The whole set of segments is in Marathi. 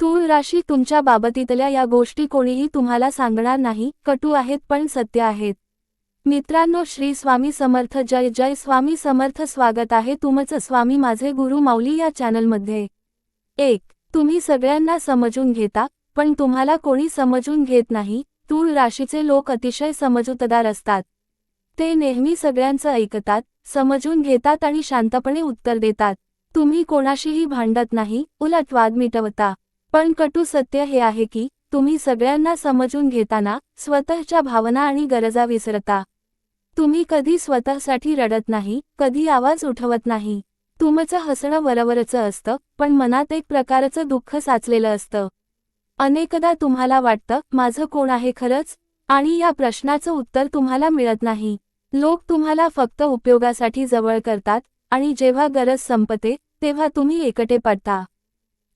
तूळ राशी तुमच्या बाबतीतल्या या गोष्टी कोणीही तुम्हाला सांगणार नाही कटू आहेत पण सत्य आहेत. मित्रांनो श्री स्वामी समर्थ जय जय. स्वामी समर्थ स्वागत आहे तुमचं स्वामी माझे गुरु माऊली या चॅनलमध्ये. एक तुम्ही सगळ्यांना समजून घेता पण तुम्हाला कोणी समजून घेत नाही तूळ राशीचे लोक अतिशय समजूतदार असतात. ते नेहमी सगळ्यांचं ऐकतात समजून घेतात आणि शांतपणे उत्तर देतात. तुम्ही कोणाशीही भांडत नाही उलट वाद मिटवता. पण कटू सत्य हे आहे की तुम्ही सगळ्यांना समजून घेताना स्वतःच्या भावना आणि गरजा विसरता. तुम्ही कधी स्वतःसाठी रडत नाही कधी आवाज उठवत नाही. तुमचं हसणं वरवरचं असतं पण मनात एक प्रकारचं दुःख साचलेलं असतं. अनेकदा तुम्हाला वाटतं माझं कोण आहे खरंच? आणि या प्रश्नाचं उत्तर तुम्हाला मिळत नाही. लोक तुम्हाला फक्त उपयोगासाठी जवळ करतात आणि जेव्हा गरज संपते तेव्हा तुम्ही एकटे पडता.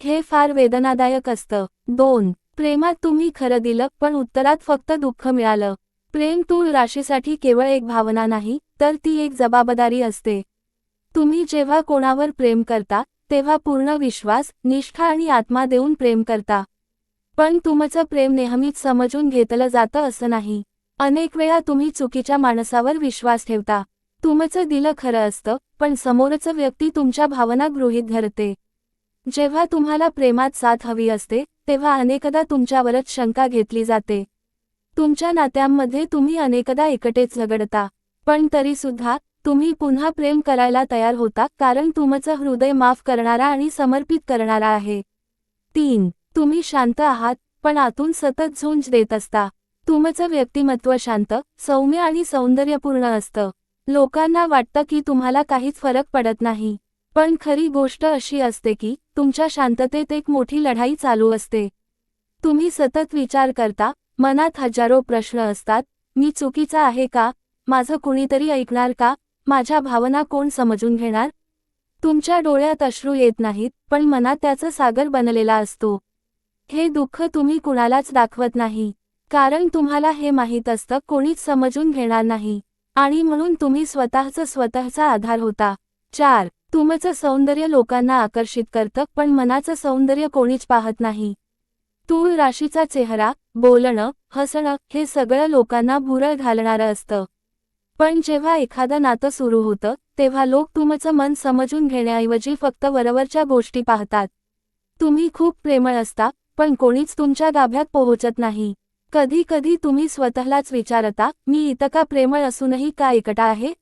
हे फार वेदनादायक असतं. दोन प्रेमात तुम्ही खरं दिलं पण उत्तरात फक्त दुःख मिळालं. प्रेम तूळ राशीसाठी केवळ एक भावना नाही तर ती एक जबाबदारी असते. तुम्ही जेव्हा कोणावर प्रेम करता तेव्हा पूर्ण विश्वास निष्ठा आणि आत्मा देऊन प्रेम करता. पण तुमचं प्रेम नेहमीच समजून घेतलं जातं असं नाही. अनेक वेळा तुम्ही चुकीच्या माणसावर विश्वास ठेवता. तुमचं दिलं खरं असतं पण समोरचं व्यक्ती तुमच्या भावना गृहीत धरते. जेव्हा तुम्हाला प्रेमात साथ हवी असते तेव्हा अनेकदा तुमच्यावरच शंका घेतली जाते. तुमच्या नात्यांमध्ये तुम्ही अनेकदा एकटेच झगडता. पण तरीसुद्धा तुम्ही पुन्हा प्रेम करायला तयार होता कारण तुमचं हृदय माफ करणारा आणि समर्पित करणारा आहे. तीन तुम्ही शांत आहात पण आतून सतत झुंज देत असता. तुमचं व्यक्तिमत्व शांत सौम्य आणि सौंदर्यपूर्ण असतं. लोकांना वाटतं की तुम्हाला काहीच फरक पडत नाही. पण खरी गोष्ट अशी असते की तुमच्या शांततेत एक मोठी लढाई चालू असते. तुम्ही सतत विचार करता मनात हजारो प्रश्न असतात मी चुकीचा आहे का? माझं कुणीतरी ऐकणार का? माझ्या भावना कोण समजून घेणार? तुमच्या डोळ्यात अश्रू येत नाहीत पण मनात त्याचं सागर बनलेला असतो. हे दुःख तुम्ही कुणालाच दाखवत नाही. कारण तुम्हाला हे माहीत असतं कोणीच समजून घेणार नाही. आणि म्हणून तुम्ही स्वतःचं स्वतःचा आधार होता. चार तुमचं सौंदर्य लोकांना आकर्षित करतं पण मनाचं सौंदर्य कोणीच पाहत नाही. तूळ राशीचा चेहरा बोलणं हसणं हे सगळं लोकांना भुरळ घालणारं असतं. पण जेव्हा एखादं नातं सुरू होतं तेव्हा लोक तुमचं मन समजून घेण्याऐवजी फक्त वरवरच्या गोष्टी पाहतात. तुम्ही खूप प्रेमळ असता पण कोणीच तुमच्या गाभ्यात पोहोचत नाही. कधी कधी तुम्ही स्वतःलाच विचारता मी इतका प्रेमळ असूनही का एकटा आहे?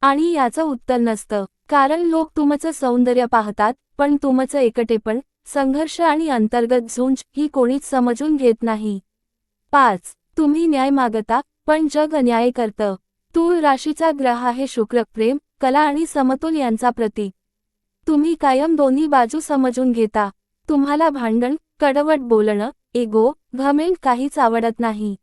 आणि याचं उत्तर नसतं. कारण लोक तुमचं सौंदर्य पाहतात पण तुमचं एकटेपण संघर्ष आणि अंतर्गत झुंज ही कोणीच समजून घेत नाही. पाच तुम्ही न्याय मागता पण जग अन्याय करतं. तूळ राशीचा ग्रह आहे शुक्र प्रेम कला आणि समतोल यांचा प्रतीक. तुम्ही कायम दोन्ही बाजू समजून घेता. तुम्हाला भांडण कडवट बोलणं एगो घमेंड काहीच आवडत नाही.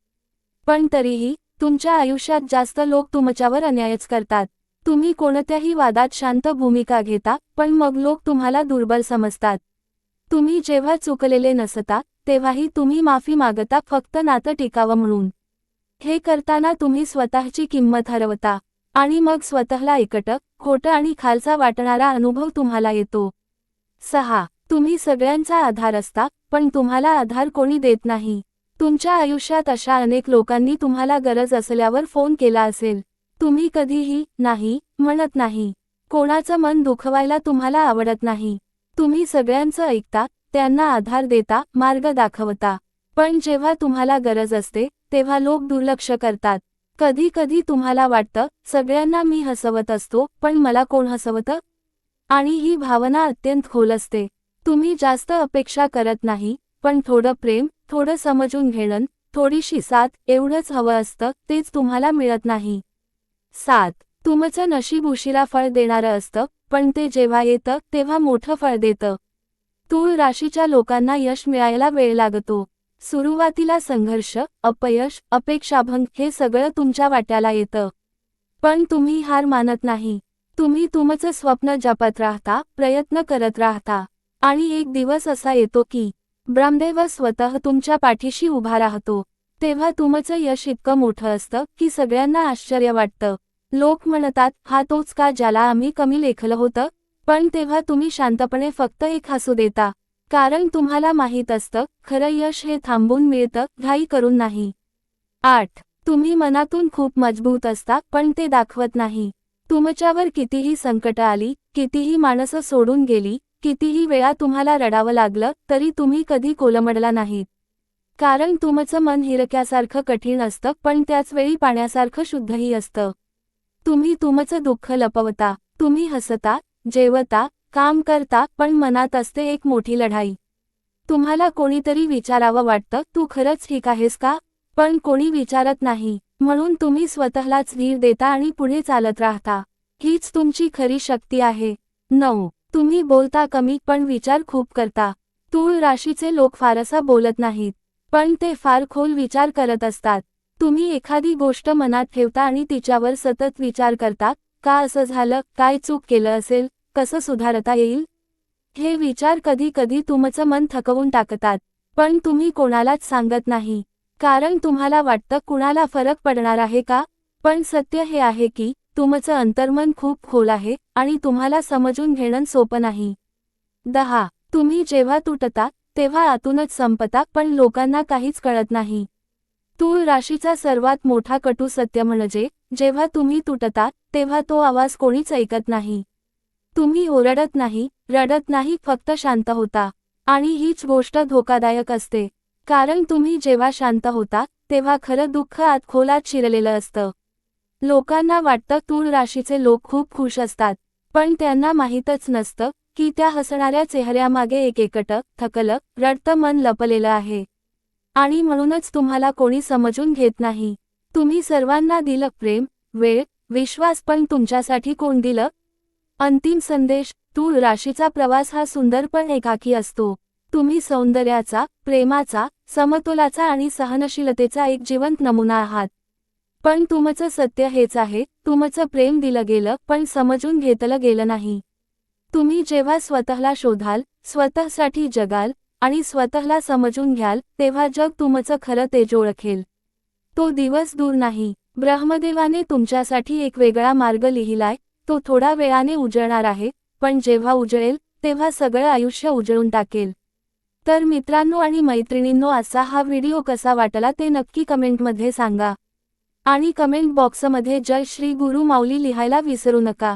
पण तरीही तुमच्या आयुष्यात जास्त लोक तुमच्यावर अन्यायच करतात. तुम्ही कोणत्याही वादात शांत भूमिका घेता पण मग लोक तुम्हाला दुर्बल समजतात. तुम्ही जेव्हा चुकलेले नसता तेव्हाही तुम्ही माफी मागता फक्त नातं टिकावं म्हणून. हे करताना तुम्ही स्वतःची किंमत हरवता. आणि मग स्वतःला एकटक खोटं आणि खालसा वाटणारा अनुभव तुम्हाला येतो. सहा. तुम्ही सगळ्यांचा आधार असता पण तुम्हाला आधार कोणी देत नाही. तुमच्या आयुष्यात अशा अनेक लोकांनी तुम्हाला गरज असल्यावर फोन केला असेल. तुम्ही कधीही नाही म्हणत नाही. कोणाचं मन दुखवायला तुम्हाला आवडत नाही. तुम्ही सगळ्यांचं ऐकता त्यांना आधार देता मार्ग दाखवता. पण जेव्हा तुम्हाला गरज असते तेव्हा लोक दुर्लक्ष करतात. कधी कधी तुम्हाला वाटतं सगळ्यांना मी हसवत असतो पण मला कोण हसवतं? आणि ही भावना अत्यंत खोल असते. तुम्ही जास्त अपेक्षा करत नाही पण थोडं प्रेम थोडं समजून घेणं थोडीशी साथ एवढंच हवं असतं तेच तुम्हाला मिळत नाही. सात. तुमचं नशीब उशिरा फळ देणारं असतं पण ते जेव्हा येतं तेव्हा मोठं फळ देतं. तूळ राशीच्या लोकांना यश मिळायला वेळ लागतो. सुरुवातीला संघर्ष अपयश अपेक्षाभंग हे सगळं तुमच्या वाट्याला येतं. पण तुम्ही हार मानत नाही. तुम्ही तुमचं स्वप्न जपत राहता प्रयत्न करत राहता. आणि एक दिवस असा येतो की ब्रह्मदेव स्वतः तुमच्या पाठीशी उभा राहतो. तेव्हा तुमचं यश इतकं मोठं असतं की सगळ्यांना आश्चर्य वाटतं. लोक म्हणतात हा तोच का ज्याला आम्ही कमी लेखलं होतं? पण तेव्हा तुम्ही शांतपणे फक्त एक हसू देता. कारण तुम्हाला माहीत असतं खरं यश हे थांबून मिळतं घाई करून नाही. आठ. तुम्ही मनातून खूप मजबूत असता पण ते दाखवत नाही. तुमच्यावर कितीही संकट आली कितीही माणसं सोडून गेली कितीही वेळा तुम्हाला रडावं लागलं तरी तुम्ही कधी कोलमडला नाहीत. कारण तुमचं मन हिरक्यासारखं कठीण असतं पण त्याच वेळी पाण्यासारखं शुद्धही असतं. तुम्ही तुमचं दुःख लपवता तुम्ही हसता जेवता काम करता पण मनात असते एक मोठी लढाई. तुम्हाला कोणीतरी विचारावं वाटतं तू खरंच ठीक आहेस का? पण कोणी विचारत नाही. म्हणून तुम्ही स्वतःलाच धीर देता आणि पुढे चालत राहता. हीच तुमची खरी शक्ती आहे. नऊ. तुम्ही बोलता कमी पण विचार खूप करता. तूळ राशीचे लोक फारसा बोलत नाहीत. पण ते फार खोल विचार करत असतात. तुम्ही एखादी गोष्ट मनात ठेवता आणि तिच्यावर सतत विचार करता का असं झालं काय चूक केलं असेल कसं सुधारता येईल? हे विचार कधी कधी तुमचं मन थकवून टाकतात पण तुम्ही कोणालाच सांगत नाही. कारण तुम्हाला वाटतं कुणाला फरक पडणार आहे का? पण सत्य हे आहे की तुमचं अंतर्मन खूप खोल आहे आणि तुम्हाला समजून घेणं सोपं नाही. दहा. तुम्ही जेव्हा तुटता तेव्हा आतूनच संपता पण लोकांना काहीच कळत नाही. तूळ राशीचा सर्वात मोठा कटू सत्य म्हणजे जेव्हा तुम्ही तुटता तेव्हा तो आवाज कोणीच ऐकत नाही. तुम्ही ओरडत नाही रडत नाही फक्त शांत होता. आणि हीच गोष्ट धोकादायक असते. कारण तुम्ही जेव्हा शांत होता तेव्हा खरं दुःख आत खोलात शिरलेलं असतं. लोकांना वाटतं तूळ राशीचे लोक खूप खुश असतात पण त्यांना माहीतच नसतं की त्या हसणाऱ्या चेहऱ्यामागे एक एकटक थकलक रडतं मन लपलेलं आहे. आणि म्हणूनच तुम्हाला कोणी समजून घेत नाही. तुम्ही सर्वांना दिलं प्रेम वेळ विश्वास पण तुमच्यासाठी कोण दिलं? अंतिम संदेश तूळ राशीचा प्रवास हा सुंदर पण एकाकी असतो. तुम्ही सौंदर्याचा प्रेमाचा समतोलाचा आणि सहनशीलतेचा एक जिवंत नमुना आहात. पण तुमचं सत्य हेच आहे तुमचं प्रेम दिलं गेलं पण समजून घेतलं गेलं नाही. तुम्ही जेव्हा स्वतःला शोधाल स्वतःसाठी जगाल आणि स्वतःला समजून घ्याल तेव्हा जग तुमचं खरं तेज ओळखेल. तो दिवस दूर नाही. ब्रह्मदेवाने तुमच्यासाठी एक वेगळा मार्ग लिहिलाय. तो थोडा वेळाने उजळणार आहे पण जेव्हा उजळेल तेव्हा सगळं आयुष्य उजळून टाकेल. तर मित्रांनो आणि मैत्रिणींनो असा हा व्हिडिओ कसा वाटला ते नक्की कमेंटमध्ये सांगा. आणि कमेंट बॉक्समध्ये जय श्री गुरु माऊली लिहायला विसरू नका.